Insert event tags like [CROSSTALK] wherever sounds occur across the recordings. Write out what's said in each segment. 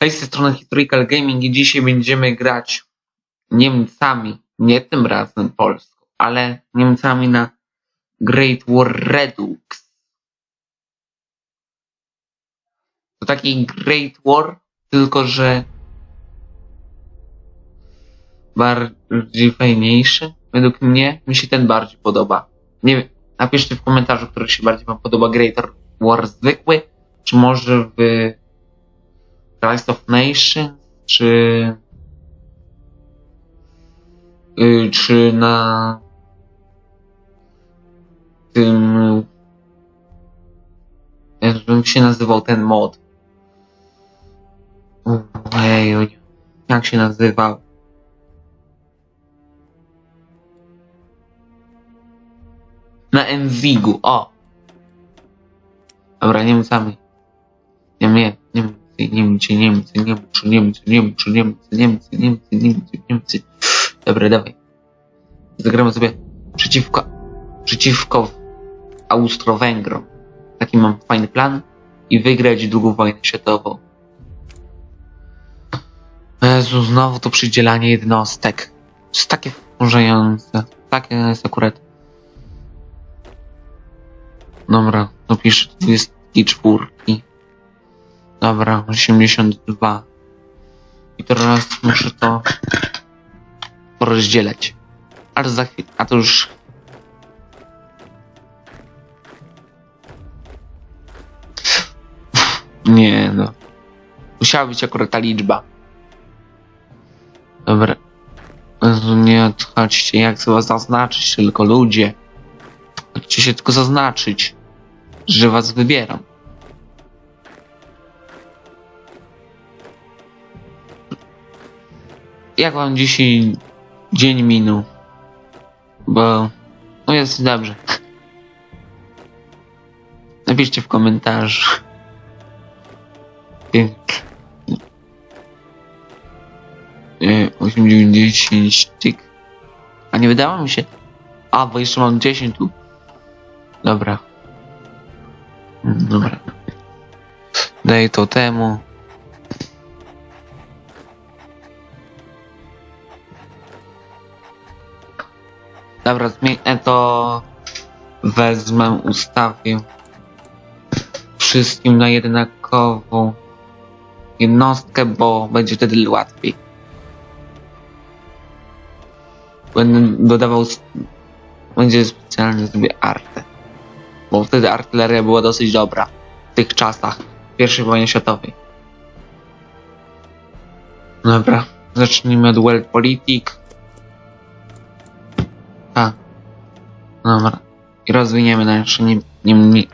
Hej, z tej strony Historical Gaming i dzisiaj będziemy grać Niemcami, nie tym razem Polską, ale Niemcami na Great War Redux. To taki Great War, tylko że bardziej fajniejszy. Według mnie mi się ten bardziej podoba. Nie wiem, napiszcie w komentarzu, który się bardziej wam podoba, Great War zwykły, czy może w Rise of Nations, czy y, czy na tym jak się nazywał ten mod? Ojej, jak się nazywał na Enzigu, o. Dobra, Niemcami nie, nie, Niemcy, Niemcy, Niemcy, Niemcy, Niemcy, Niemcy, Niemcy, Niemcy, Niemcy, Niemcy, Niemcy. Dobra, dawaj. Zagramy sobie przeciwko, przeciwko Austro-Węgrom. Taki mam fajny plan. I wygrać drugą wojnę światową. Jezu, znowu to przydzielanie jednostek. To jest takie wkurzające. Takie jest akurat. Dobra, napiszę 24. Dobra, 82. I teraz muszę to porozdzielać. Za chwilę, a to już... Nie no. Musiała być akurat ta liczba. Dobra. Jezu, nie odchodźcie, jak was zaznaczyć, tylko ludzie. Chodźcie się tylko zaznaczyć, że was wybieram. Jak wam dzisiaj dzień minął? Bo no jest dobrze. Napiszcie w komentarzu. Nie, 8, 9, 10, tyk. A nie wydało mi się. A, bo jeszcze mam 10 tu. Dobra. Dobra. Daj to temu. Dobra, zmienię to. Wezmę, ustawię wszystkim na jednakową jednostkę, bo będzie wtedy łatwiej. Będę dodawał. Będzie specjalnie zrobię artę. Bo wtedy artyleria była dosyć dobra w tych czasach I wojny światowej. Dobra, zacznijmy od World Dobra. I rozwiniemy nasze nie, nie, nie,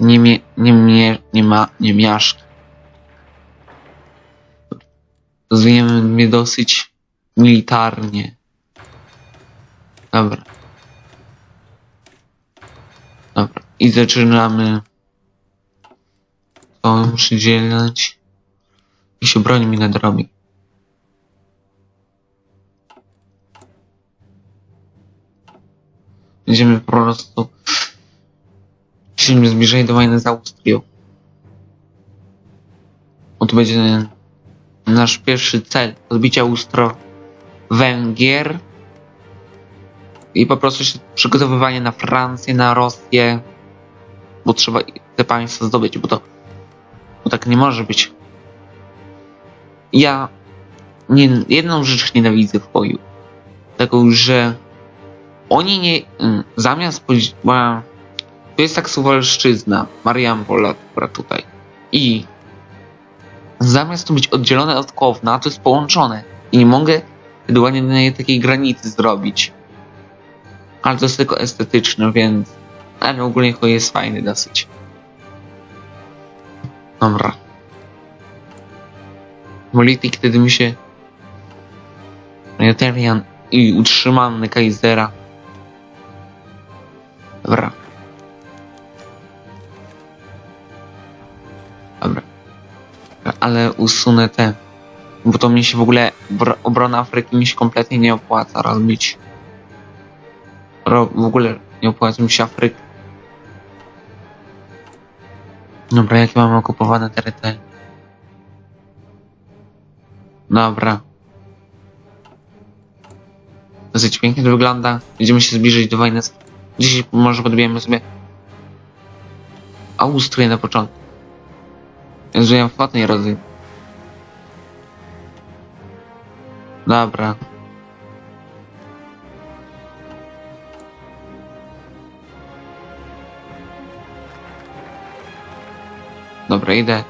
nie, nie, nie, nie, ma, nie miaszki. Rozwiniemy mnie dosyć militarnie. Dobra. Dobra. I zaczynamy. To muszę dzielać. I się broń mi nadrobi. Będziemy po prostu się zbliżali do wojny z Austrią. Bo to będzie nasz pierwszy cel. Odbicie Austro-Węgier. I po prostu się przygotowywanie na Francję, na Rosję. Bo trzeba te państwa zdobyć, bo to bo tak nie może być. Ja nie, jedną rzecz nienawidzę w boju. Taką, że oni nie. mm, Zamiast. bo To jest tak Suwalszczyzna, Mariampol akurat tutaj. I zamiast to być oddzielone od Kowna, to jest połączone. I nie mogę ewentualnie takiej granicy zrobić. Ale to jest tylko estetyczne, więc. Ale ogólnie to jest fajny dosyć. Dobra. Polityk wtedy mi się. Unitarian i utrzymany Kaisera. Dobra. Dobra. Ale usunę te. Bo to mi się w ogóle. obro- Obrona Afryki mi się kompletnie nie opłaca robić. Ro, w ogóle nie opłaca mi się Afryka. Dobra, jakie mamy okupowane terytoria? Dobra. Dosyć pięknie to wygląda. Będziemy się zbliżyć do wojny. Dzisiaj może podbijemy sobie Austrię na początku. Ja flot nie rozumiem. Dobra. Dobra, idę.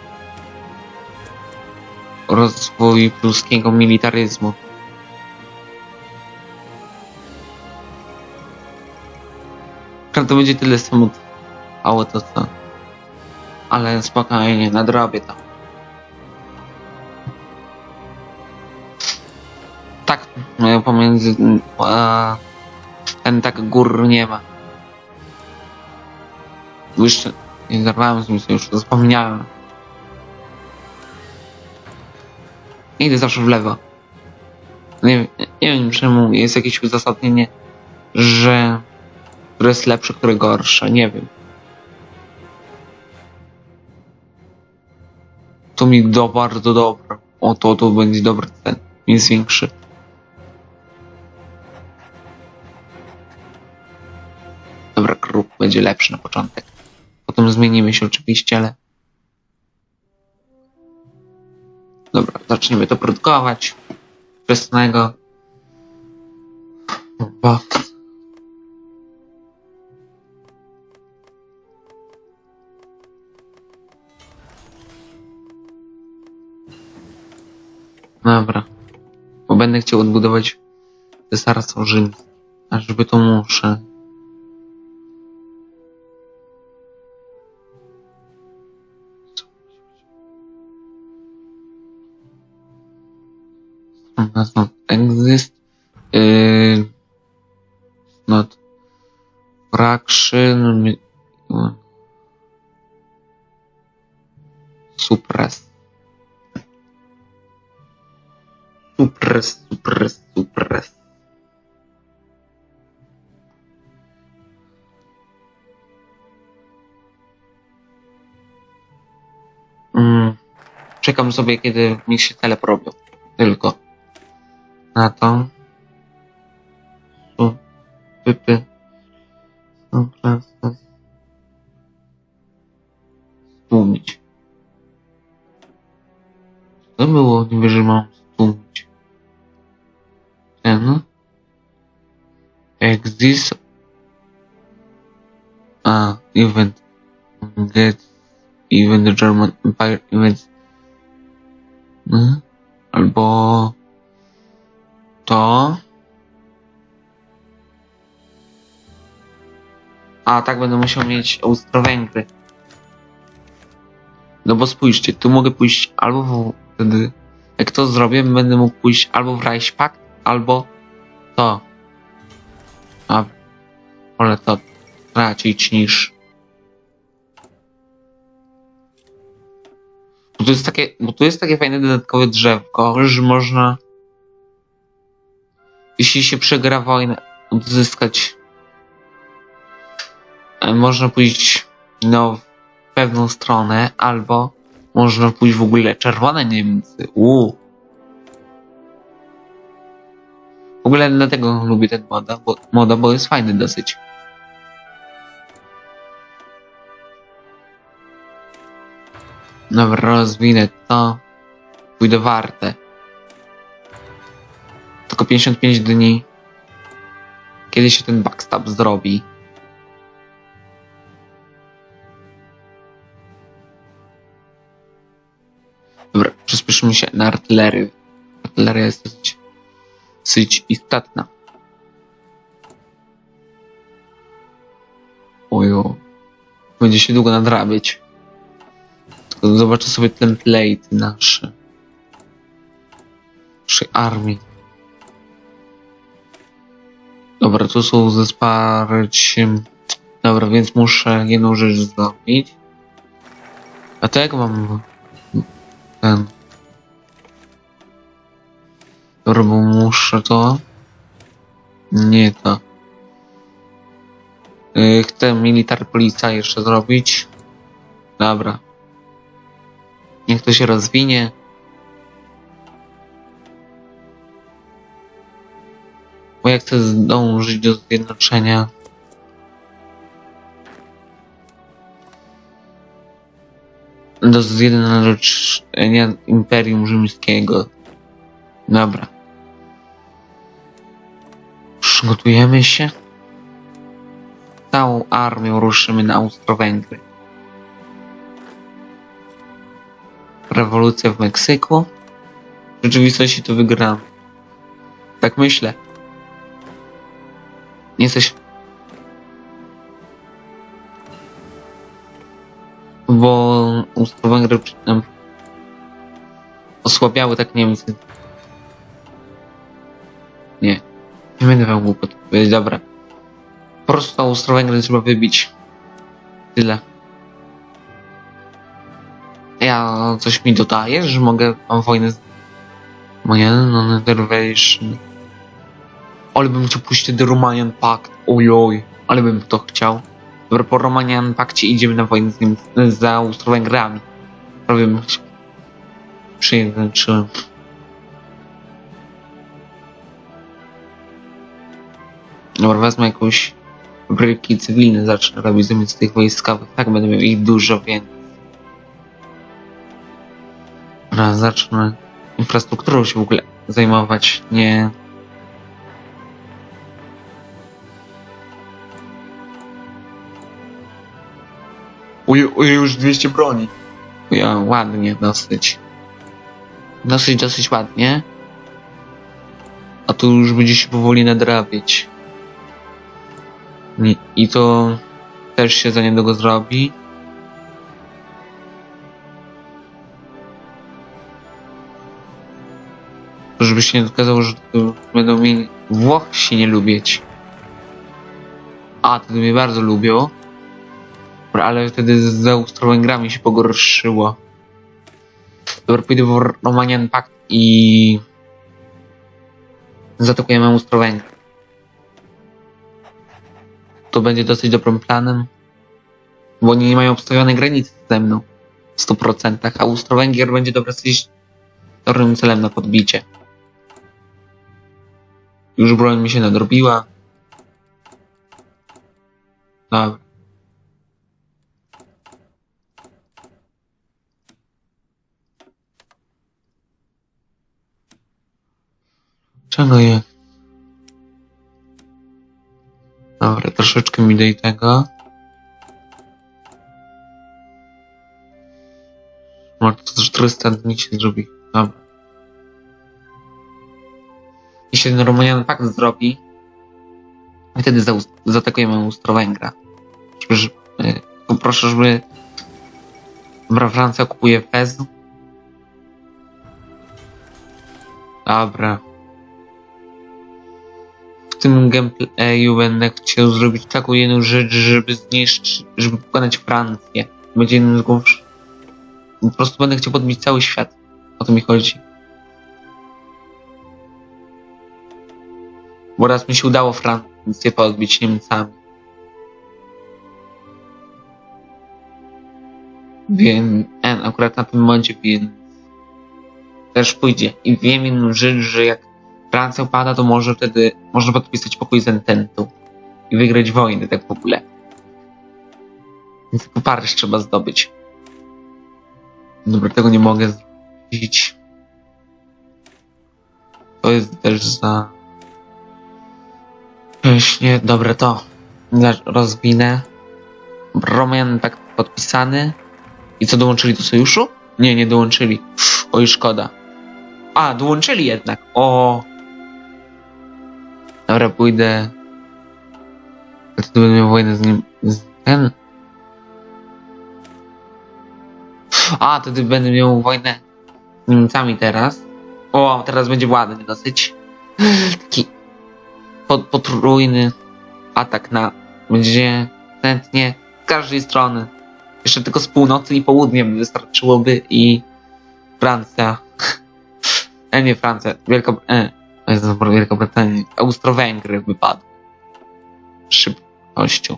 Rozwój pruskiego militaryzmu. To będzie tyle samo trwało to co. Ale spokojnie, nadrobię to. Tak, no, pomiędzy... A, ten tak gór nie ma. Już nie zerwałem z nim już zapomniałem. Idę zawsze w lewo. Nie, nie wiem czemu jest jakieś uzasadnienie, że które jest lepsze, które gorsze, nie wiem. To mi do bardzo dobre. O to, to będzie dobry ten. Jest większy. Dobra, kruk będzie lepszy na początek. Potem zmienimy się oczywiście, ale... Dobra, zaczniemy to produkować. Wczesnego. Box. Dobra. Bo będę chciał odbudować cesarstwo rzymskie. A żeby to muszę. Does not exist. Yy, not fraction. mi- Suppress. Suppress, suppress, suppress. Mm. Czekam sobie, kiedy mi się tele porobią. Tylko. Na to. Su. Pypy. Suppress. Stłumić. To było niby, że Exist. A, event. Get. Even the German Empire events. Hmm? Albo. To. A, tak będę musiał mieć Austro-Węgry. No bo spójrzcie, tu mogę pójść albo wtedy, jak to zrobię, będę mógł pójść albo w Reichspakt, albo to. A, wolę to tracić niż... Bo tu jest takie, bo tu jest takie fajne dodatkowe drzewko, że można, jeśli się przegra wojnę, odzyskać, e, można pójść, no, w pewną stronę, albo można pójść w ogóle czerwone Niemcy. Uuu. W ogóle dlatego lubię ten moda, bo, moda, bo jest fajny dosyć. Dobra, rozwinę to. Pójdę warte. Tylko 55 dni. Kiedy się ten backstab zrobi? Dobra, przyspieszymy się na artylerię. Artyleria jest dosyć, dosyć istotna. Ojo. Będzie się długo nadrabiać. Zobaczę sobie template nasze. Naszej armii. Dobra, tu są ze wsparciem. Dobra, więc muszę jedną rzecz zrobić. A to jak mam ten. Albo muszę to? Nie to. Y, chcę militar policja jeszcze zrobić. Dobra. Niech to się rozwinie. Bo jak chcę zdążyć do zjednoczenia. Do zjednoczenia Imperium Rzymskiego. Dobra. Przygotujemy się. Całą armią ruszymy na Austro-Węgry. Rewolucja w Meksyku. W rzeczywistości to wygramy. Tak myślę. Nie jesteś. Bo Austro-Węgry osłabiały tak Niemcy. Nie będę wam głupot powiedzieć, dobra. Po prostu Austro-Węgry trzeba wybić. Tyle. Ja coś mi dodajesz, że mogę mam wojnę Moje no Nethervation. Ale bym chciał puścić The Romanian Pact. Ojoj, ale bym to chciał. Dobra, po Romanian Pakcie idziemy na wojnę z nim, z Austro-Węgrami. Prawie bym się przyjęczyłem. Dobra, wezmę jakąś bryki cywilne, zacznę robić zamiast tych wojskowych. Tak będę miał ich dużo więcej. Dobra, zacznę infrastrukturą się w ogóle zajmować, nie... Uj, uj, już 200 broni. Ja, ładnie, dosyć. Dosyć, dosyć ładnie. A tu już będzie się powoli nadrabiać. I, to też się za niedługo zrobi. Żeby się nie okazało, że będą mi Włoch się nie lubić. A, wtedy mnie bardzo lubią. Dobra, ale wtedy z Austro-Węgrami się pogorszyło. Dobra, pójdę w Romanian Pact i... Zaatakujemy Austro-Węgry. Będzie dosyć dobrym planem. Bo oni nie mają obstawionej granicy ze mną. W 100%. A Austro-Węgier będzie dosyć dobrym celem na podbicie. Już broń mi się nadrobiła. Dobra. Troszeczkę mi daj tego. Może to 400 dni się zrobi. Dobra. I się ten Romanian Pakt zrobi, wtedy za, zaatakujemy Austro-Węgra. Żeby, poproszę, żeby Dobra, Francja kupuje Fez. Dobra. Tym gameplayu będę chciał zrobić taką jedną rzecz, żeby zniszczyć, żeby pokonać Francję. Będzie jednym z głów. Po prostu będę chciał podbić cały świat. O to mi chodzi. Bo raz mi się udało Francję podbić Niemcami. En, akurat na tym momencie, więc też pójdzie. I wiem jedną rzecz, że jak Francja upada, to może wtedy można podpisać pokój z Ententą i wygrać wojnę tak w ogóle. Więc tylko Paryż trzeba zdobyć. Dobra, tego nie mogę zrobić. To jest też za... Właśnie, dobra, to rozwinę. Roman tak podpisany. I co, dołączyli do sojuszu? Nie, nie dołączyli. Oj, szkoda. A, dołączyli jednak. O. Dobra, pójdę. Wtedy będę miał wojnę z nim. Z ten. A, wtedy będę miał wojnę z Niemcami teraz. O, teraz będzie ładny dosyć. Taki potrójny atak na. Będzie chętnie z każdej strony. Jeszcze tylko z północy i południa by wystarczyłoby i Francja. [LAUGHS] E, nie Francja, Wielka... E, Wielka Brytania. Austro-Węgry wypadły. Szybkością.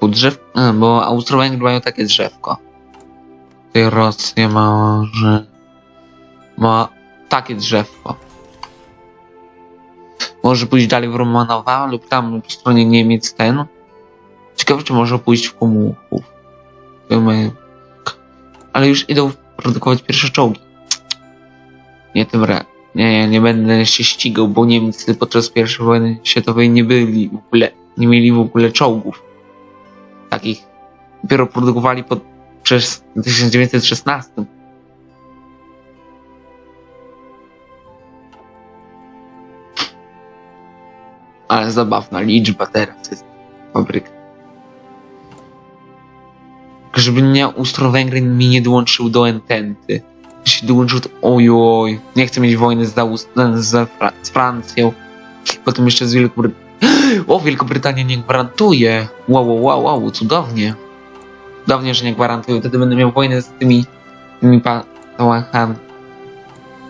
Pół drzew... E, bo Austro-Węgry mają takie drzewko. Tutaj Rosja ma, że... Ma takie drzewko. Może pójść dalej w Romanowa lub tam po stronie Niemiec ten. Ciekawe, czy może pójść w Komuchów. Ale już idą produkować pierwsze czołgi. Nie tym ra. Nie, ja nie będę się ścigał, bo Niemcy podczas I wojny światowej nie byli w ogóle, nie mieli w ogóle czołgów. Takich. Dopiero produkowali pod, przez 1916. Ale zabawna liczba teraz jest fabryk. Żeby nie Austro-Węgry mi nie dołączył do Ententy. Jeśli dołączył to ojoj. Nie chcę mieć wojny z, Aust- z, Fra- z Francją. Potem jeszcze z Wielką Brytanią. [GASPS] O, Wielkobrytania nie gwarantuje. Wow, wow, wow, wow, cudownie. Cudownie, że nie gwarantuje. Wtedy będę miał wojnę z tymi, tymi pałachami.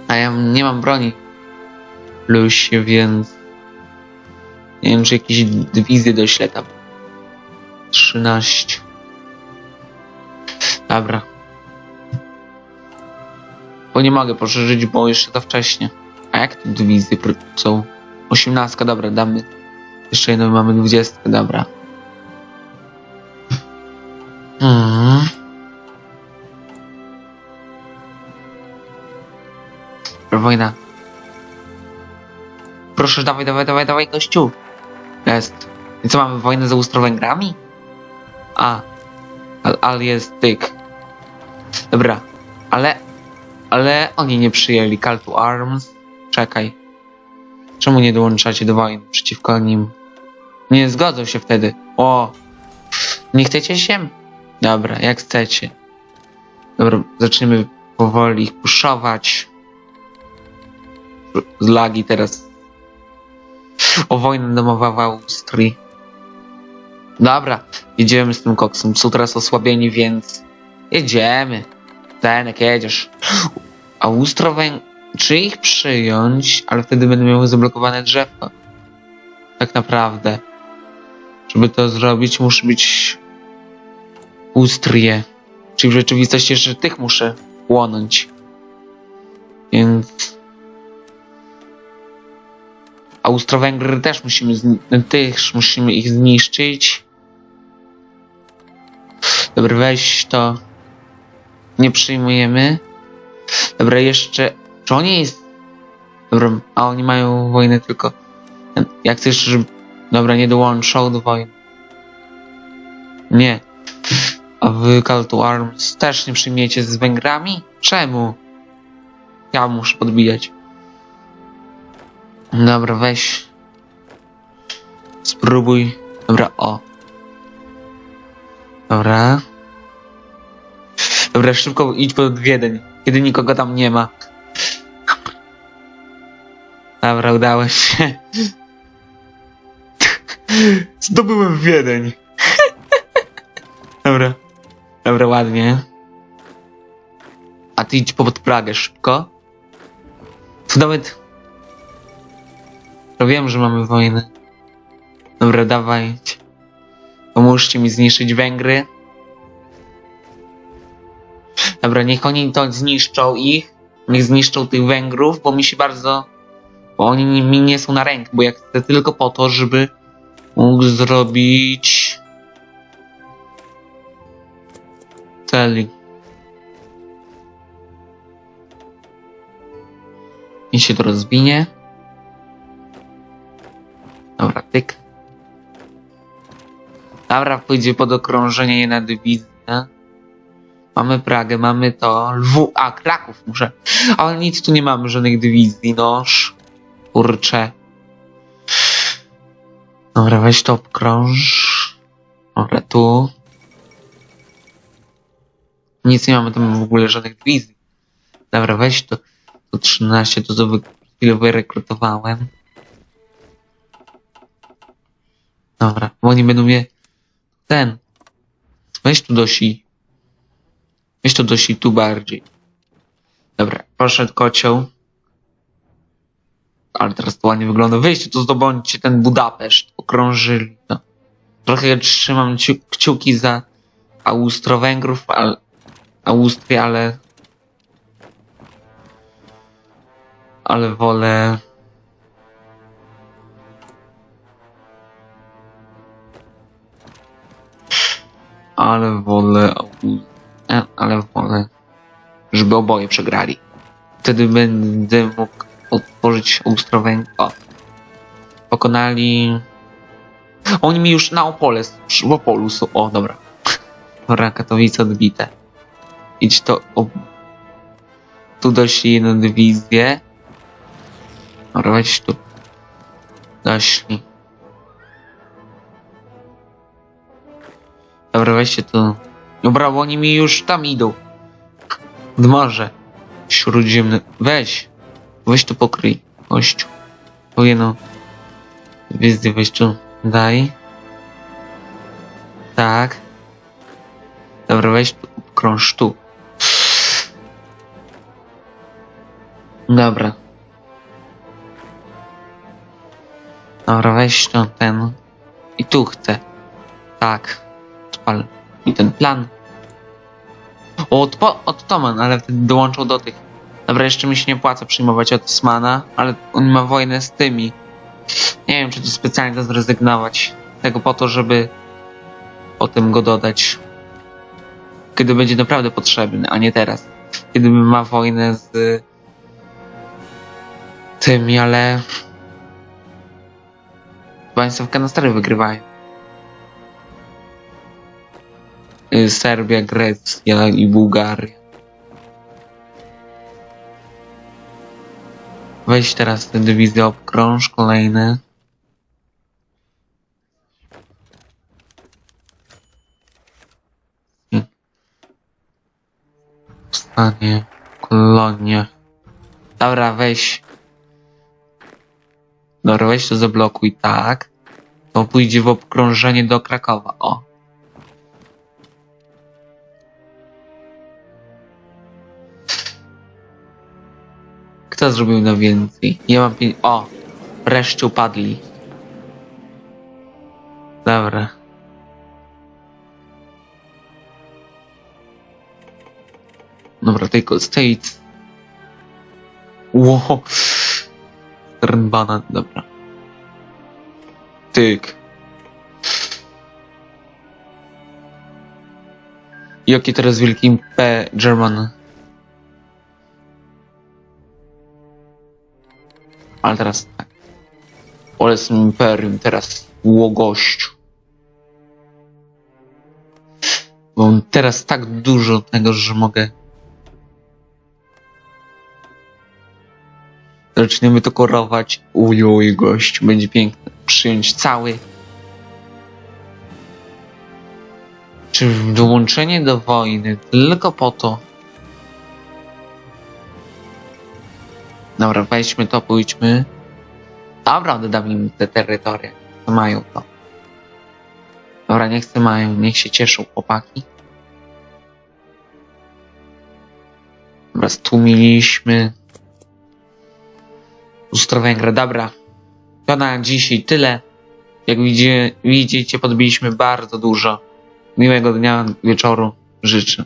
A ja nie mam broni. Lusie, więc... Nie wiem, czy jakieś dywizje doślę tam. 13. Dobra. Bo nie mogę poszerzyć, bo jeszcze to wcześnie. A jak te dywizje są? 18, dobra, damy. Jeszcze jedną mamy 20, dobra. Mhm. Wojna. Proszę, dawaj, dawaj, dawaj, dawaj, gościu. Jest. I co, mamy wojnę z Austro-Węgrami? A. Ale, ale jest tyk. Dobra. Ale... Ale oni nie przyjęli Call to Arms. Czekaj. Czemu nie dołączacie do wojny przeciwko nim? Nie zgodzą się wtedy. O! Nie chcecie się? Dobra, jak chcecie. Dobra, zaczniemy powoli ich puszować. Z lagi teraz. O wojnę domową w Austrii. Dobra, jedziemy z tym koksem. Są teraz osłabieni, więc jedziemy. Ten, jedziesz. Austro-Węg... Czy ich przyjąć, ale wtedy będę miał zablokowane drzewko. Tak naprawdę. Żeby to zrobić, muszę być Austrię. Czyli w rzeczywistości jeszcze tych muszę płonąć. Więc... Austro-Węgry też musimy, też musimy ich zniszczyć. Dobra, weź to. Nie przyjmujemy. Dobra, jeszcze. Czy oni jest. Dobra, a oni mają wojnę tylko. Jak chcesz, żeby. Dobra, nie dołączą do wojny. Nie. A wy Call to Arms też nie przyjmiecie z Węgrami? Czemu? Ja muszę podbijać. Dobra, weź. Spróbuj. Dobra, o. Dobra. Dobra, szybko idź pod Wiedeń, kiedy nikogo tam nie ma. Dobra, udało się. [LAUGHS] Zdobyłem Wiedeń. Dobra. Dobra, ładnie. A ty idź pod Pragę szybko. Tu nawet... To wiem, że mamy wojnę. Dobra, dawajcie. Pomóżcie mi zniszczyć Węgry. Dobra, niech oni to zniszczą ich. Niech zniszczą tych Węgrów, bo mi się bardzo. Bo oni mi nie są na rękę, bo ja chcę tylko po to, żeby mógł zrobić. Celi. I się to rozwinie. Dobra, tyk. Dobra, pójdzie pod okrążenie jedna dywizja. Mamy Pragę, mamy to. Lwu, a Kraków muszę. Ale nic tu nie mamy, żadnych dywizji, noż. Kurcze. Dobra, weź to obkrąż. Dobra, tu. Nic nie mamy tam w ogóle żadnych dywizji. Dobra, weź to. To 13, to co wy, chwilę wyrekrutowałem. Dobra, bo oni będą mnie... Ten. Weź tu dosi. Weź to do tu bardziej. Dobra, poszedł kocioł. Ale teraz to ładnie wygląda. Wyjście to zdobądźcie ten Budapeszt. Okrążyli to. Trochę trzymam kciuki za Austro-Węgrów, ale... Austrię, ale... Ale wolę... Ale wolę Austrii ale wolę, żeby oboje przegrali. Wtedy będę mógł otworzyć Austrowenko. Pokonali... Oni mi już na Opole, w Opolu są, o dobra. Dobra, Katowice odbite. Idź to, o... tu doszli jedną dywizję. Dobra, weź tu. Doszli. Dobra, weźcie tu. Dobra, bo oni mi już tam idą. W morze. Śródziemne. Weź. Weź tu pokryj. Gościu. Powinno. Wizję weź tu. Daj. Tak. Dobra, weź tu. Krąż tu. Dobra. Dobra, weź tu ten. I tu chcę. Tak. Odpal mi ten plan. O, od, od Toman, ale wtedy dołączą do tych. Dobra, jeszcze mi się nie płaca przyjmować od Osmana, ale on ma wojnę z tymi. Nie wiem, czy tu specjalnie to zrezygnować. Tego po to, żeby potem go dodać. Kiedy będzie naprawdę potrzebny, a nie teraz. Kiedy ma wojnę z tymi, ale państwa w kanastary wygrywają. Serbia, Grecja i Bułgaria. Weź teraz tę dywizję obkrąż, kolejne. I- Stanie, kolonie. Dobra, weź. Dobra, weź to zablokuj, tak. To pójdzie w obkrążenie do Krakowa, o. Kto zrobił na więcej? Ja mam pię... O! Wreszcie upadli. Dobra. Dobra, tylko States. Wow. Rnbana, dobra. Tyk. Jaki teraz wielki P. German? Ale teraz tak. Z imperium teraz łogościu. Bo mam teraz tak dużo tego, że mogę. Zaczniemy to korować. Ujuj, gościu, będzie piękne. Przyjąć cały. Czy dołączenie do wojny tylko po to, Dobra, weźmy to, pójdźmy. Dobra, oddam im te terytoria. To mają to. Dobra, niech se mają, niech się cieszą chłopaki. Dobra, stłumiliśmy. Ustrowęgrę, dobra. To na dzisiaj tyle. Jak widzicie, podbiliśmy bardzo dużo. Miłego dnia, wieczoru życzę.